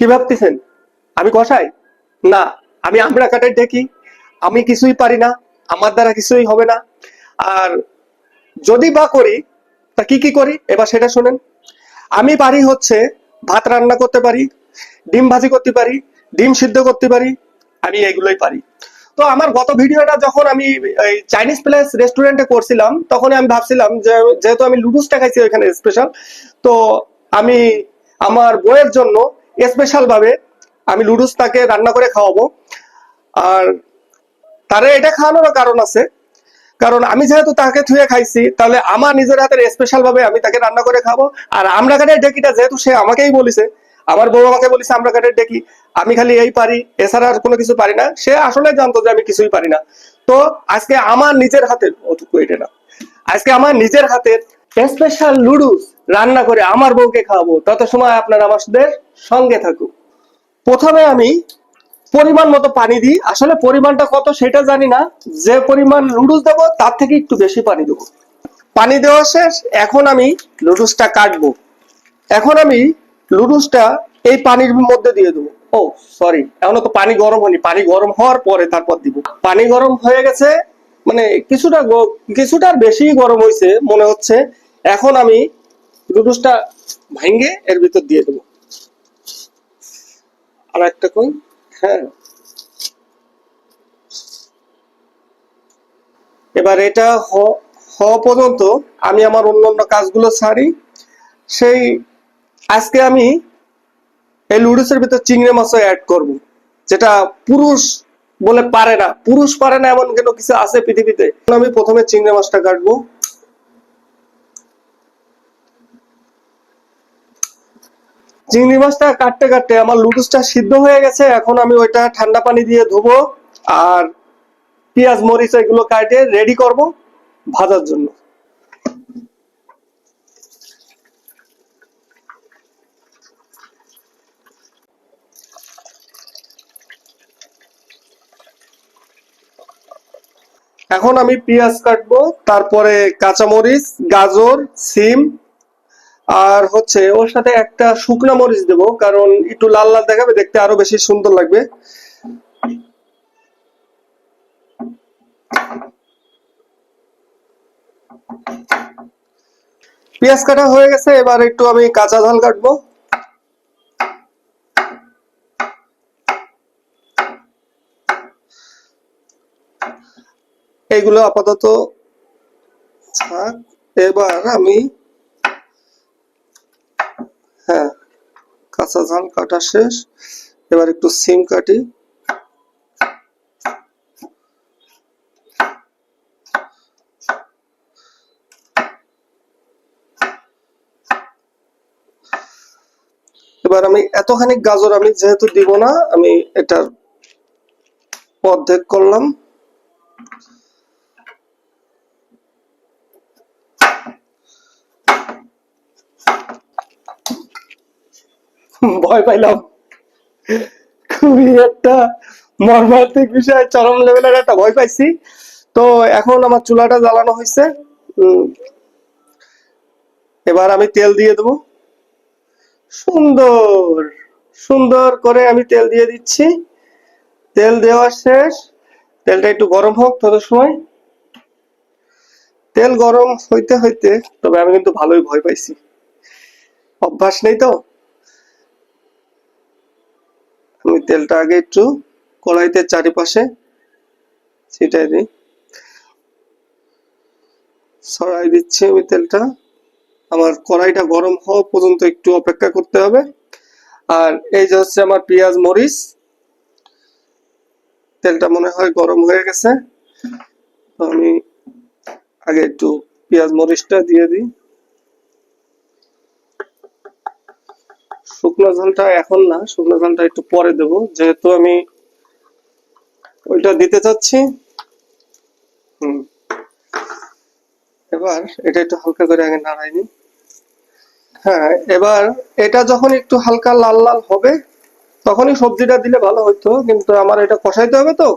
কি ভাবতেছেন? আমি কষাই না, আমি আমরা কাটে দেখি। আমি কিছুই পারি না, আমার দ্বারা কিছুই হবে না। আর যদি বা করি, তা কি কি করি? এবার সেটা শোনেন। আমি পারি হচ্ছে ভাত রান্না করতে পারি, ডিম ভাজি করতে পারি, ডিম সিদ্ধ করতে পারি, আমি এগুলোই পারি। তো আমার গত ভিডিওটা যখন আমি চাইনিজ প্লেস রেস্টুরেন্টে করছিলাম তখন আমি ভাবছিলাম যে, যেহেতু আমি লুডুসটা খাইছি ওইখানে স্পেশাল তো আমি আমার বইয়ের জন্য স্পেশাল ভাবে আমি লুডুস তাকে রান্না করে খাওয়াবো। আর তারে এটা খাওয়ানোরও কারণ আছে। কারণ আমি যেহেতু তাকে থুয়ে খাইছি, তাহলে আমার নিজের হাতের স্পেশাল ভাবে আমি তাকে রান্না করে খাব আর আমরা কাঠের ডেকিটা যেহেতু সে আমাকেই বলিছে, আমার বউ আমাকে বলিছে, আমরা কাঠের ডেকি আমি খালি এই পারি, এছাড়া আর কোনো কিছু পারি না। সে আসলে জানতো যে আমি কিছুই পারি না। তো আজকে আমার নিজের হাতের অতটুকু এটা না। আজকে আমার নিজের হাতের স্পেশাল লুডুস রান্না করে আমার বউকে খাওয়াবো। তত সময় আপনারা আমাদের সঙ্গে থাকুক। প্রথমে আমি পরিমাণ মতো পানি দিই। আসলে পরিমাণটা কত সেটা জানি না। যে পরিমাণ লুডুস দেবো, তার থেকে একটু বেশি পানি দেবো। পানি দেওয়া শেষ। এখন আমি লুডুসটা কাটবো। এখন আমি লুডুসটা এই পানির মধ্যে দিয়ে দেবো। ও সরি এখনও তো পানি গরম হয়নি। পানি গরম হওয়ার পরে তারপর দিব। পানি গরম হয়ে গেছে। মানে কিছুটা কিছুটার বেশি গরম হয়েছে মনে হচ্ছে। এখন আমি লুডুসটা ভাঙ্গে এর ভিতর দিয়ে দেবো। আর একটা কই? হ্যাঁ। এবার এটা হওয়া পর্যন্ত আমি আমার অন্যান্য কাজগুলো ছাড়ি সেই, আজকে আমি এই লুডুসের ভিতর চিংড়ি মাছও অ্যাড করব, যেটা পুরুষ বলে পারে না। পুরুষ পারে না এমন কেন কিছু আছে পৃথিবীতে? আমি প্রথমে চিংড়ি মাছটা কাটবো। চিংড়ি মাছটা কাটতে কাটতে আমার লুডুসটা সিদ্ধ হয়ে গেছে। এখন আমি ওইটা ঠান্ডা পানি দিয়ে ধুবো আর পেঁয়াজ, মরিচ এগুলো কাটে রেডি করব ভাজার জন্য। এখন আমি পেঁয়াজ কাটবো, তারপরে কাঁচামরিচ, গাজর, সিম আর হচ্ছে ওর সাথে একটা শুকনো মরিচ দেবো, কারণ একটু লাল লাল দেখাবে, দেখতে আরও বেশি সুন্দর লাগবে। পেঁয়াজ কাটা হয়ে গেছে, এবার একটু আমি কাঁচা ঝাল কাটবো। এগুলো আপাতত থাক, এবার আমি হ্যাঁ কাঁচা ঝাল কাটা শেষ। এবার একটু সিম কাটি। এবার আমি এতখানি গাজর আমি যেহেতু দিব না, আমি এটার অর্ধেক করলাম। ভয় পাইলাম। খুবই একটা মর্মান্তিক বিষয়, চরম লেভেলের একটা ভয় পাইছি। তো এখন আমার চুলাটা জ্বালানো হয়েছে এবার আমি তেল দিয়ে দেবো। সুন্দর সুন্দর করে আমি তেল দিয়ে দিচ্ছি। তেল দেওয়া শেষ। তেলটা একটু গরম হোক তত সময়। তেল গরম হইতে হইতে, তবে আমি কিন্তু ভালোই ভয় পাইছি। অভ্যাস নেই তো আমি তেলটা আগে একটু কড়াইতে চারিপাশে ছিটাই দিই। ছড়াই দিচ্ছি আমি তেলটা। আমার কড়াইটা গরম হওয়া পর্যন্ত একটু অপেক্ষা করতে হবে। আর এই যে হচ্ছে আমার পেঁয়াজ, মরিচ, তেলটা মনে হয় গরম হয়ে গেছে। আমি আগে একটু পেঁয়াজ, মরিচটা দিয়ে দিই। শুকনো ঝালটা এখন না, শুকনো ঝালটা একটু পরে দেব। যেহেতু আমি ওইটা দিতে চাচ্ছি। হুম। এবার এটা একটু হালকা করে আগে নাড়াই নিই। হ্যাঁ এবার এটা যখন একটু হালকা লাল লাল হবে, তখনই সবজিটা দিলে ভালো হতো কিন্তু আমার এটা কষাইতে হবে তো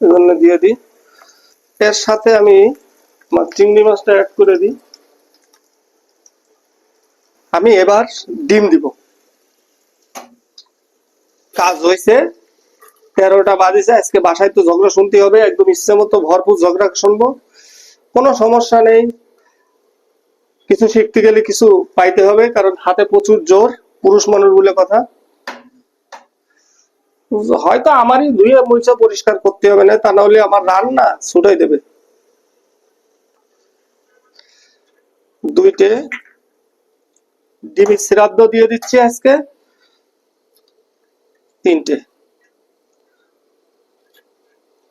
এই জন্য দিয়ে দিই। এর সাথে আমি আমার চিংড়ি মাছটা অ্যাড করে দিই। আমি এবার ডিম দিব। কাজ হয়েছে। তেরোটা বাজিছে, আজকে বাসায় তো ঝগড়া শুনতে হবে, একদম ইচ্ছে মতো ভরপুর ঝগড়া শুনব। কোনো সমস্যা নেই। কিছু শিখতে গেলে কিছু পাইতে হবে, কারণ হাতে প্রচুর জোর, পুরুষ মানুষ বলে কথা। হয়তো আমারই ধুয়ে মুছে পরিষ্কার করতে হবে না, তা না হলে আমার রান্না ছুটাই দেবে। দুইটে ডিমি শ্রাদ্ধ দিয়ে দিচ্ছি আজকে। তিনটে।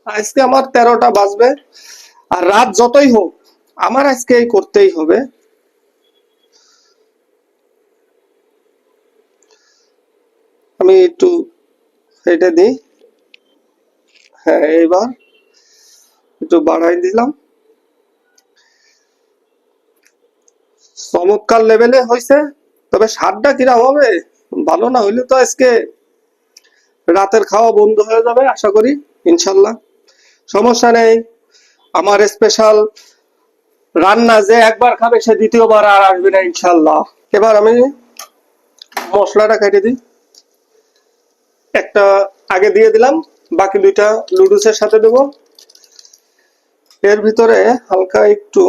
আজকে আমার তেরোটা বাজবে আর রাত যতই হোক, আমার আজকে এই করতেই হবে। আমি একটু এটা দিই। হ্যাঁ এইবার একটু বাড়াই দিলাম। চমৎকার লেভেলে হয়েছে তবে স্বাদটা কিরম হবে? ভালো না হইলে তো আজকে রাতের খাওয়া বন্ধ হয়ে যাবে, আশা করি, ইনশাল্লাহ। সমস্যা নেই। আমার স্পেশাল রান্না যে একবার খাবে, সে দ্বিতীয়বার আর আসবে না, ইনশাল্লাহ। এবার আমি মশলাটা কেটে দিই। একটা আগে দিয়ে দিলাম, বাকি দুইটা লুডুসের সাথে দেব। এর ভিতরে হালকা একটু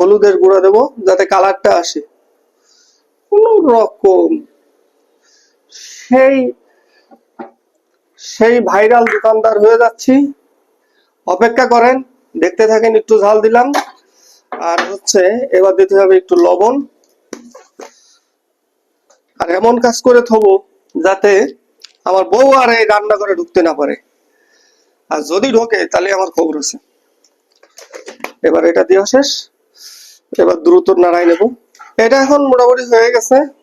হলুদের গুঁড়া দেব, যাতে কালারটা আসে। কোন রকম সেই সেই ভাইরাল দোকানদার হয়ে যাচ্ছি। অপেক্ষা করেন, দেখতে থাকেন, একটু ঝাল দিলাম। আর হচ্ছে, এবার দিতে হবে একটু লবণ। আর এমন কাজ করে থবো, যাতে আমার বউ আর এই রান্না করে ঢুকতে না পারে। আর যদি ঢোকে, তাহলে আমার খবর আছে। এবার এটা দেওয়া শেষ। এবার দ্রুত নাড়াই নেব। এটা এখন মোটামুটি হয়ে গেছে।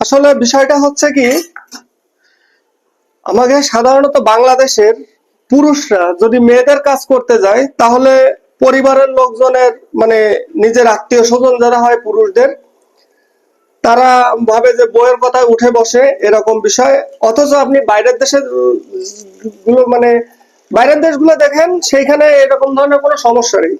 আসলে বিষয়টা হচ্ছে কি আমাকে সাধারণত বাংলাদেশের পুরুষরা যদি মেয়েদের কাজ করতে যায়, তাহলে পরিবারের লোকজনের মানে নিজের আত্মীয় স্বজন যারা হয় পুরুষদের, তারা ভাবে যে বইয়ের কথায় উঠে বসে এরকম বিষয়। অথচ আপনি বাইরের দেশেরগুলো মানে বাইরের দেশগুলো দেখেন, সেইখানে এরকম ধরনের কোনো সমস্যা নেই।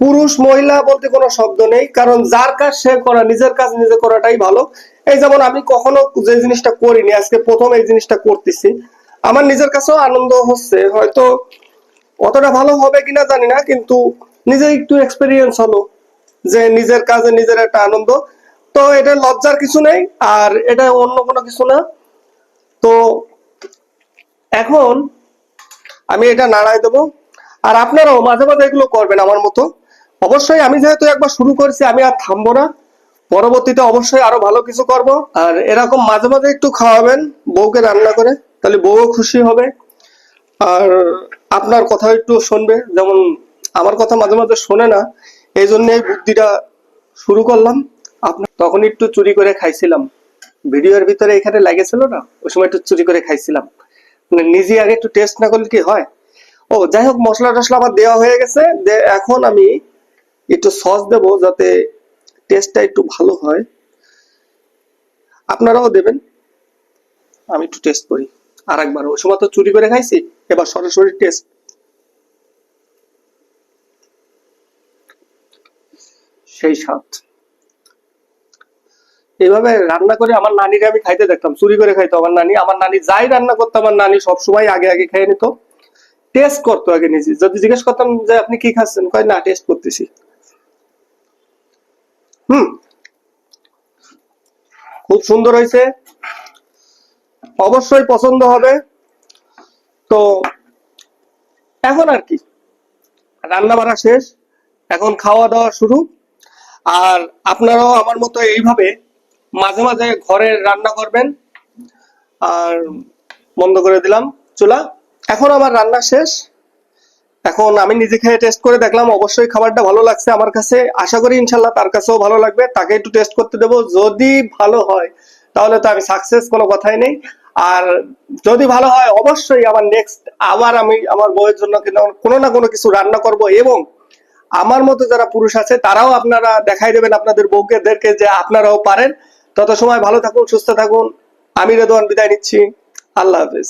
পুরুষ, মহিলা বলতে কোনো শব্দ নেই, কারণ যার কাজ সে করা, নিজের কাজ নিজে করাটাই ভালো। এই যেমন আমি কখনো যে জিনিসটা করিনি, আজকে প্রথম এই জিনিসটা করতেছি। আমার নিজের কাছেও আনন্দ হচ্ছে, হয়তো অতটা ভালো হবে কিনা জানি না, কিন্তু নিজে একটু এক্সপিরিয়েন্স হলো, যে নিজের কাজে নিজের একটা আনন্দ। তো এটা লজ্জার কিছু নেই, আর এটা অন্য কোনো কিছু না। তো এখন আমি এটা নাড়াই দেবো। আর আপনারাও মাঝে মাঝে এগুলো করবেন আমার মতো। অবশ্যই আমি যেহেতু একবার শুরু করেছি, আমি আর থামবো না। পরবর্তীতে অবশ্যই আরও ভালো কিছু করব। আর এরকম মাঝে মাঝে একটু খাওয়াবেন বউকে রান্না করে, তাহলে বউও খুশি হবে। আর আপনার কথা একটু শুনবে, যেমন আমার কথা মাঝে মাঝে শোনে না, এই জন্য এই বুদ্ধিটা শুরু করলাম। আপনার তখন একটু চুরি করে খাইছিলাম। ভিডিওর ভিতরে এখানে লাগেছিল না? ওই সময় একটু চুরি করে খাইছিলাম। মানে নিজে আগে একটু টেস্ট না করলে কি হয়? ও, যাই হোক মশলা টসলা আমার দেওয়া হয়ে গেছে। এখন আমি একটু সস দেব যাতে টেস্টটা একটু ভালো হয়, আপনারাও দেবেন। আমি একটু টেস্ট করি। আর একবার ওই সময় তো চুরি করে খাইছি, এবার সরাসরি টেস্ট সেই স্বাদ। এইভাবে রান্না করে আমার নানিকে আমি খাইতে দেখতাম, চুরি করে খাইতো আমার নানি। আমার নানি যাই রান্না করতো, আমার নানি সবসময় আগে আগে খেয়ে নিত। টেস্ট করতো আগে নিজে। যদি জিজ্ঞেস করতাম যে, আপনি কি খাচ্ছেন? কয়, না টেস্ট করতেছি। হুম। খুব সুন্দর হয়েছে। অবশ্যই পছন্দ হবে। তো এখন আর কি। রান্না বাড়া শেষ। এখন খাওয়া দাওয়া শুরু। আর আপনারাও আমার মতো এইভাবে মাঝে মাঝে ঘরে রান্না করবেন। আর বন্ধ করে দিলাম। চুলা। এখন আমার রান্না শেষ। এখন আমি নিজে খেয়ে টেস্ট করে দেখলাম, অবশ্যই খাবারটা ভালো লাগছে আমার কাছে। আশা করি ইনশাল্লাহ তার কাছেও ভালো লাগবে। তাকে একটু টেস্ট করতে দেবো। যদি ভালো হয়, তাহলে তো আমি সাকসেস কোনো কথাই নেই। আর যদি ভালো হয়, অবশ্যই আমার নেক্সট আবার আমি আমার বউয়ের জন্য কোনো না কোনো কিছু রান্না করব এবং আমার মতো যারা পুরুষ আছে, তারাও আপনারা দেখাই দেবেন আপনাদের বউকেদেরকে যে আপনারাও পারেন। তত সময় ভালো থাকুন, সুস্থ থাকুন। আমি রেদওয়ান বিদায় নিচ্ছি। আল্লাহ হাফেজ।